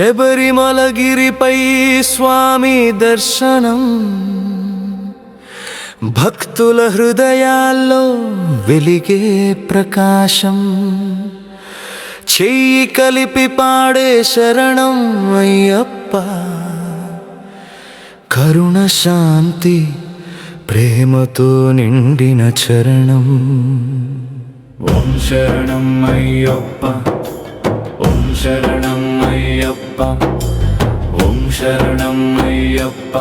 శబరిమలగిరిపై స్వామి దర్శనం. భక్తుల హృదయాల్లో వెలిగే ప్రకాశం. చెయ్యి కలిపి పాడే శరణం అయ్యప్ప. కరుణ శాంతి ప్రేమతో నిండిన చరణం. ఓం శరణం అయ్యప్ప. శరణం అయ్యప్ప. ఓం శరణం అయ్యప్ప.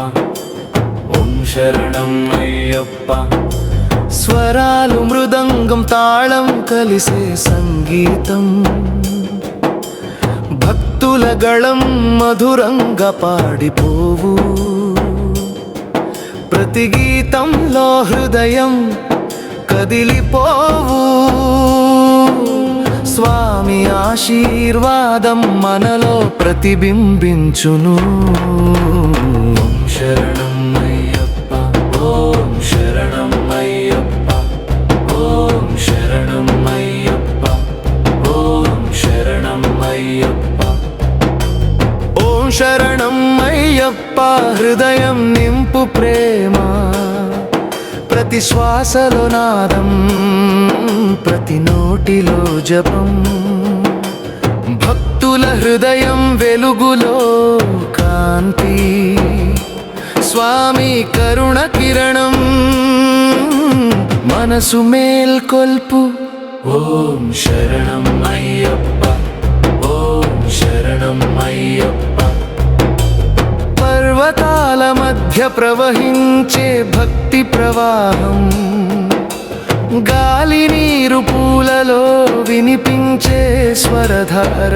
ఓం శరణం అయ్యప్ప. స్వరాలు మృదంగం తాళం కలిసే సంగీతం. భక్తుల గళం మధురంగా పాడిపోవు. ప్రతి గీతంలో హృదయం కదిలిపో ఆశీర్వాదం మనలో ప్రతిబింబించును. శరణం అయ్యప్ప ఓం శరణం అయ్యప్ప ఓం శరణం అయ్యప్ప ఓం శరణం అయ్యప్ప ఓం శరణం అయ్యప్ప హృదయం నింపు ప్రేమ ప్రతి శ్వాసలో నాదం ప్రతి నోటిలో జపం. భక్తుల హృదయం వెలుగులో కాంతి. స్వామి కరుణ కిరణం మనసు మేల్కొల్పు. ఓం శరణం అయ్యప్ప ఓం శరణం అయ్యప్ప. పర్వతాల మధ్య ప్రవహించే భక్తి ప్రవాహం. గాలి నీరు పూలలో వినిపించే స్వరధార.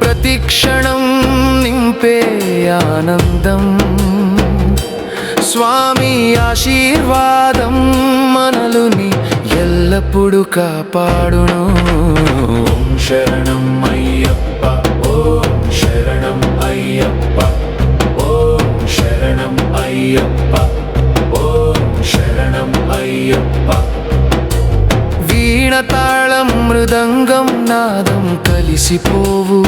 ప్రతిక్షణం నింపే ఆనందం. స్వామి ఆశీర్వాదం మనలుని ఎల్లప్పుడూ కాపాడును. శరణం అయ్యప్ప తాళం మృదంగం నాదం కలిసిపోవు.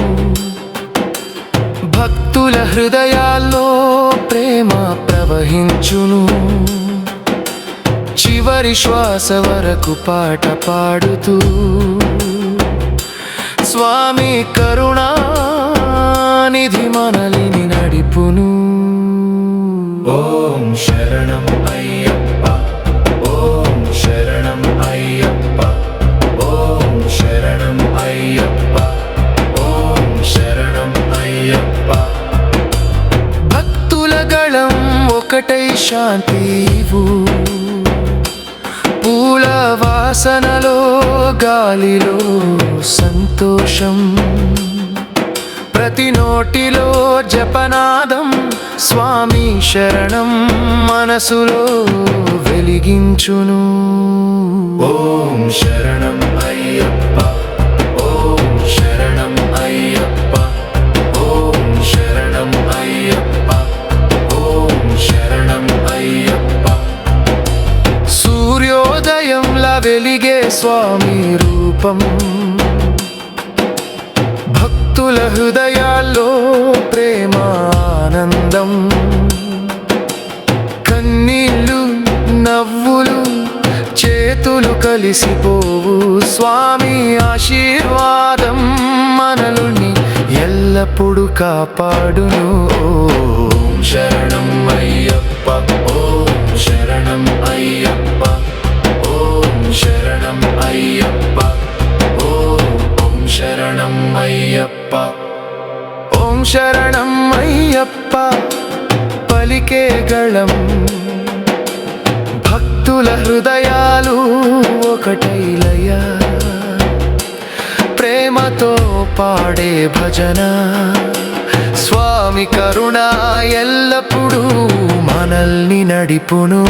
భక్తుల హృదయాల్లో ప్రేమ ప్రవహించును. చివరి శ్వాస వరకు పాట పాడుతూ. స్వామి కరుణానిధి మనలిని నడిపును. ఓం శరణం. భక్తుల ఒకటై శాంతివు పూల వాసనలో గాలిలో సంతోషం. ప్రతి నోటిలో జపనాదం స్వామి శరణం మనసులో వెలిగించును. ఓం శరణం. వెలిగే స్వామి రూపం. భక్తుల హృదయాల్లో ప్రేమ ఆనందం కన్నీళ్ళు నవ్వులు చేతులు కలిసిపోవు స్వామి ఆశీర్వాదం మనలుని ఎల్లప్పుడూ కాపాడును. ఓం శరణం అయ్యప్ప ఓం శరణం ఓం శరణం అయ్యప్ప పలికే గళం భక్తుల హృదయాలు ఒకటైలయ ప్రేమతో పాడే భజన స్వామి కరుణ ఎల్లప్పుడూ మనల్ని నడిపును